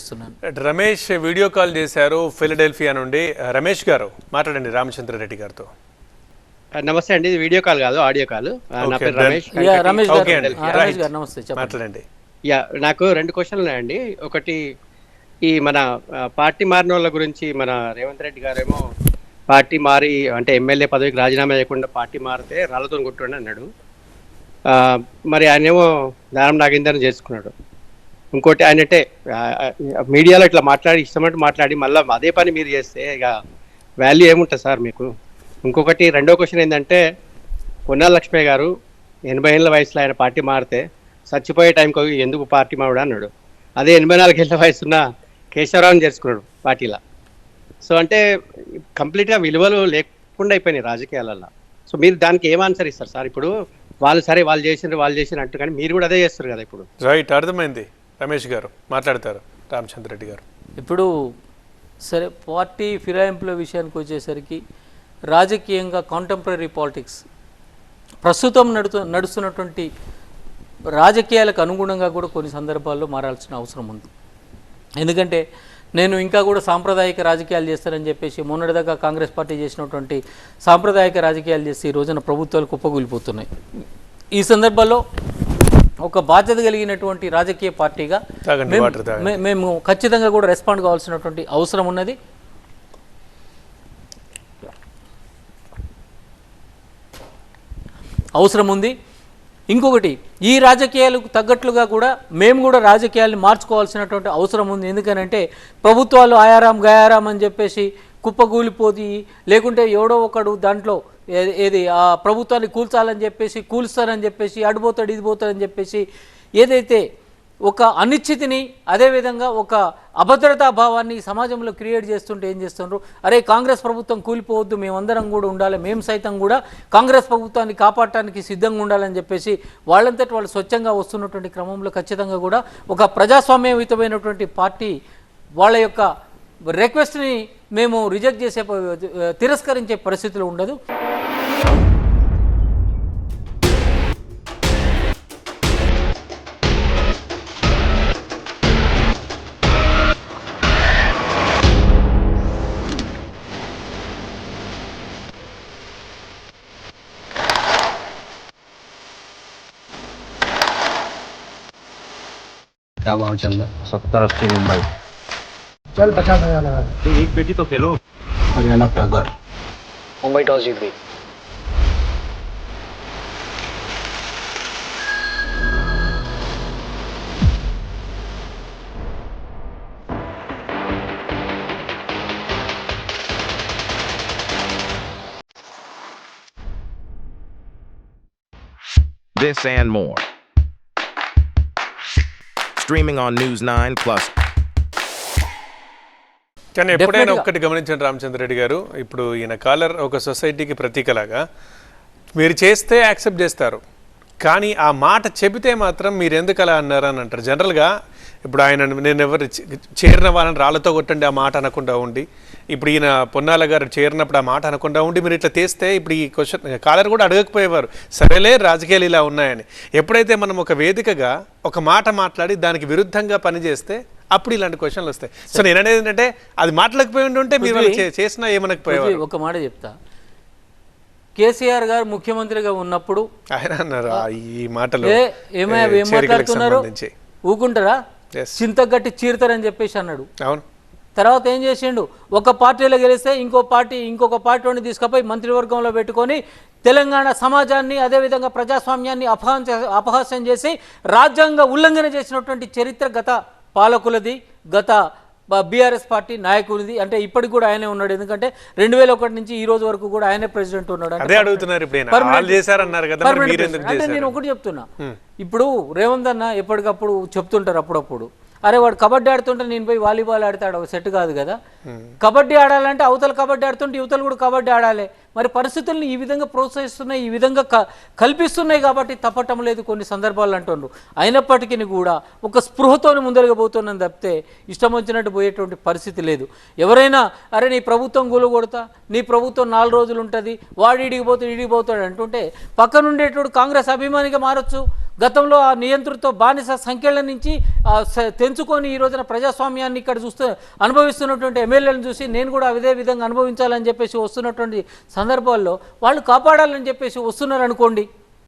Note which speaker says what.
Speaker 1: తెలియజేస్తున్నాను
Speaker 2: Ramesh video call చేశారు Philadelphia నుండి. రమేష్ గారు మాట్లాడండి రామచంద్రరెడ్డి గారితో.
Speaker 3: నమస్తే అండి ఇది వీడియో కాల్ కాదు ఆడియో కాల్. నా పేరు. రమేష్.
Speaker 1: రమేష్ గారు నమస్తే
Speaker 2: మాట్లాడండి.
Speaker 3: యా నాకు రెండు క్వశ్చన్లు ఉన్నాయండి. ఒకటి ఈ మన పార్టీ మారిన వాళ్ళ గురించి మన రేవంత్ రెడ్డి గారేమో పార్టీ మారి అంటే ఎమ్మెల్యే పదవికి రాజీనామా చేయకుండా పార్టీ మారితే రాళ్ళతో కొట్టుండి అన్నాడు. ఆ, మరి ఆయనేమో దానం నాగేందర్ చేసుకున్నాడు. ఇంకోటి ఆయన అంటే మీడియాలో ఇట్లా మాట్లాడి ఇష్టమంటే మాట్లాడి మళ్ళీ అదే పని మీరు చేస్తే ఇక వాల్యూ ఏముంటుంది సార్ మీకు? ఇంకొకటి రెండో క్వశ్చన్ ఏంటంటే పొన్నాల లక్ష్మయ్య గారు ఎనభై ఏళ్ళ వయసులో ఆయన పార్టీ మారితే చచ్చిపోయే టైంకి ఎందుకు పార్టీ మారుడు అన్నాడు. అదే ఎనభై నాలుగేళ్ళ వయసున్న కేశవరావుని చేసుకున్నాడు పార్టీలో. సో అంటే కంప్లీట్గా విలువలు లేకుండా అయిపోయినాయి రాజకీయాలలో సో మీరు దానికి ఏం ఆన్సర్ ఇస్తారు సార్? ఇప్పుడు వాళ్ళు సరే వాళ్ళు చేసినారు వాళ్ళు చేసిన అంటూ కానీ మీరు కూడా అదే చేస్తారు కదా ఇప్పుడు.
Speaker 2: రైట్ అర్థమైంది. రమేష్ గారు మాట్లాడతారు రామచంద్రరెడ్డి గారు.
Speaker 1: ఇప్పుడు సరే పార్టీ ఫిరాయింపుల విషయానికి వచ్చేసరికి రాజకీయంగా కాంటెంపరీ పాలిటిక్స్ ప్రస్తుతం నడుతు నడుస్తున్నటువంటి రాజకీయాలకు అనుగుణంగా కూడా కొన్ని సందర్భాల్లో మారాల్సిన అవసరం ఉంది. ఎందుకంటే నేను ఇంకా కూడా సాంప్రదాయిక రాజకీయాలు చేస్తానని చెప్పేసి మొన్నటిదాకా కాంగ్రెస్ పార్టీ చేసినటువంటి సాంప్రదాయిక రాజకీయాలు చేసి ఈ రోజున ప్రభుత్వాలు కుప్పకూలిపోతున్నాయి. ఈ సందర్భాల్లో ఒక బాధ్యత కలిగినటువంటి రాజకీయ పార్టీగా మేము- ఖచ్చితంగా కూడా రెస్పాండ్ కావాల్సినటువంటి అవసరం ఉన్నది. అవసరం ఉంది. ఇంకొకటి ఈ రాజకీయాలకు తగ్గట్లుగా కూడా మేము కూడా రాజకీయాల్ని మార్చుకోవాల్సినటువంటి అవసరం ఉంది. ఎందుకనంటే ప్రభుత్వాలు ఆయారాం గయారాం అని చెప్పేసి కుప్పకూలిపోతి లేకుంటే ఎవడో ఒకడు దాంట్లో ఏది? ఆ ప్రభుత్వాన్ని కూల్చాలని చెప్పేసి కూల్స్తారని చెప్పేసి అడిపోతాడు ఇది పోతాడని చెప్పేసి ఏదైతే ఒక అనిశ్చితిని అదేవిధంగా ఒక అభద్రతా భావాన్ని సమాజంలో క్రియేట్ చేస్తుంటే ఏం చేస్తున్నారు అరే కాంగ్రెస్ ప్రభుత్వం కూలిపోవద్దు మేమందరం కూడా ఉండాలి మేము సైతం కూడా కాంగ్రెస్ ప్రభుత్వాన్ని కాపాడటానికి సిద్ధంగా ఉండాలని చెప్పేసి వాళ్ళంతటి వాళ్ళు స్వచ్ఛంగా వస్తున్నటువంటి క్రమంలో ఖచ్చితంగా కూడా ఒక ప్రజాస్వామ్యయుతమైనటువంటి పార్టీ వాళ్ళ యొక్క రిక్వెస్ట్ని మేము రిజెక్ట్ చేసే తిరస్కరించే పరిస్థితులు ఉండదు.
Speaker 4: क्या भाव चल रहा है? सत्तर अस्सी मुंबई।
Speaker 5: चल पचास हज़ार लगा
Speaker 4: एक बेटी तो खेलो। हरियाणा टाइगर
Speaker 5: मुंबई टॉस जीत गई।
Speaker 6: This and more. Streaming on News 9 Plus.
Speaker 2: కానీ ఎప్పుడైనా. ఒక్కటి గమనించండి రామచంద్రరెడ్డి గారు ఇప్పుడు ఈయన కాలర్ ఒక సొసైటీకి ప్రతీకలాగా మీరు చేస్తే యాక్సెప్ట్ చేస్తారు కానీ ఆ మాట చెబితే మాత్రం మీరు ఎందుకు అలా అన్నారు అని అంటారు జనరల్గా ఇప్పుడు ఆయన నేను ఎవరు చేరిన వాళ్ళని రాళ్ళతో కొట్టండి ఆ మాట అనకుండా ఉండి. ఇప్పుడు ఈయన పొన్నాల గారు చేరినప్పుడు ఆ మాట అనకుండా ఉండి మీరు ఇట్లా తీస్తే ఇప్పుడు ఈ క్వశ్చన్ కాలర్ కూడా అడగకపోయేవారు. సరేలే రాజకీయాలు ఇలా ఉన్నాయని. ఎప్పుడైతే మనం ఒక వేదికగా ఒక మాట మాట్లాడి దానికి విరుద్ధంగా పనిచేస్తే అప్పుడు ఇలాంటి క్వశ్చన్లు వస్తాయి. సో నేను అనేది ఏంటంటే అది మాట్లాడకపోయి ఉంటే మీరు చేసినా ఏమనకపోయేవారు.
Speaker 1: ఒక మాట చెప్తా. కేసీఆర్ గారు ముఖ్యమంత్రిగా ఉన్నప్పుడు
Speaker 2: ఆయన అన్నారు? "ఆ, ఈ మాటలు
Speaker 1: ఏ ఏమయ్యా
Speaker 2: ఏ,
Speaker 1: ఏం
Speaker 2: చేరికలకు
Speaker 1: మాట్లాడుతున్నారు?
Speaker 2: సంబంధించి.
Speaker 1: ఊకుంటారా. చింతగట్టి చీరతారని చెప్పేసి అన్నాడు.
Speaker 2: అవును.
Speaker 1: తర్వాత ఏం చేసిండు? ఒక పార్టీలో గెలిస్తే ఇంకో పార్టీ ఇంకొక పార్టీని తీసుకుపోయి మంత్రివర్గంలో పెట్టుకొని తెలంగాణ సమాజాన్ని అదేవిధంగా ప్రజాస్వామ్యాన్ని అపహాస్య అపహాస్యం చేసి రాజ్యాంగ ఉల్లంఘన చేసినటువంటి చరిత్ర గత పాలకులది గత బీఆర్ఎస్ పార్టీ నాయకుడిది. అంటే ఇప్పటికి కూడా ఆయనే ఉన్నాడు. ఎందుకంటే రెండు వేల ఒకటి నుంచి ఈ రోజు వరకు కూడా ఆయనే ప్రెసిడెంట్ ఉన్నాడు.
Speaker 2: అదే అడుగుతున్నారు.
Speaker 1: అంటే నేను? ఒకటి చెప్తున్నా. ఇప్పుడు రేవంత్ అన్న ఎప్పటికప్పుడు చెప్తుంటారు అప్పుడప్పుడు. అరే వాడు కబడ్డీ ఆడుతుంటే నేను పోయి వాలీబాల్ ఆడతాడు ఒక సెట్ కాదు కదా. కబడ్డీ ఆడాలంటే అవతల కబడ్డీ ఆడుతుంటే యువతలు కూడా కబడ్డీ ఆడాలి. మరి పరిస్థితుల్ని ఈ విధంగా ప్రోత్సహిస్తున్నాయి ఈ విధంగా కల్పిస్తున్నాయి కాబట్టి తప్పటం లేదు కొన్ని సందర్భాలు అంటుండ్రు. అయినప్పటికీ కూడా ఒక స్పృహతోని ముందరగా పోతున్నాను తప్పితే ఇష్టం వచ్చినట్టు పోయేటువంటి పరిస్థితి లేదు. ఎవరైనా అరే నీ ప్రభుత్వం కొడతా నీ ప్రభుత్వం నాలుగు రోజులు ఉంటుంది వాడు ఇడిగిపోతాడు ఇడిగిపోతాడు అంటుంటే పక్కనుండేటోడు కాంగ్రెస్ అభిమానిగా మారొచ్చు. గతంలో ఆ నియంతృత్వ బానిస సంఖ్యల నుంచి తెంచుకొని ఈ రోజున ప్రజాస్వామ్యాన్ని ఇక్కడ చూస్తూ అనుభవిస్తున్నటువంటి ఎమ్మెల్యేలను చూసి నేను కూడా అదే విధంగా అనుభవించాలని చెప్పేసి వస్తున్నటువంటి సందర్భాల్లో వాళ్ళు కాపాడాలని చెప్పేసి వస్తున్నారు అనుకోండి